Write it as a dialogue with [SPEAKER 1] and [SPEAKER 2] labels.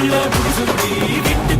[SPEAKER 1] మనసులో ముడుతుంది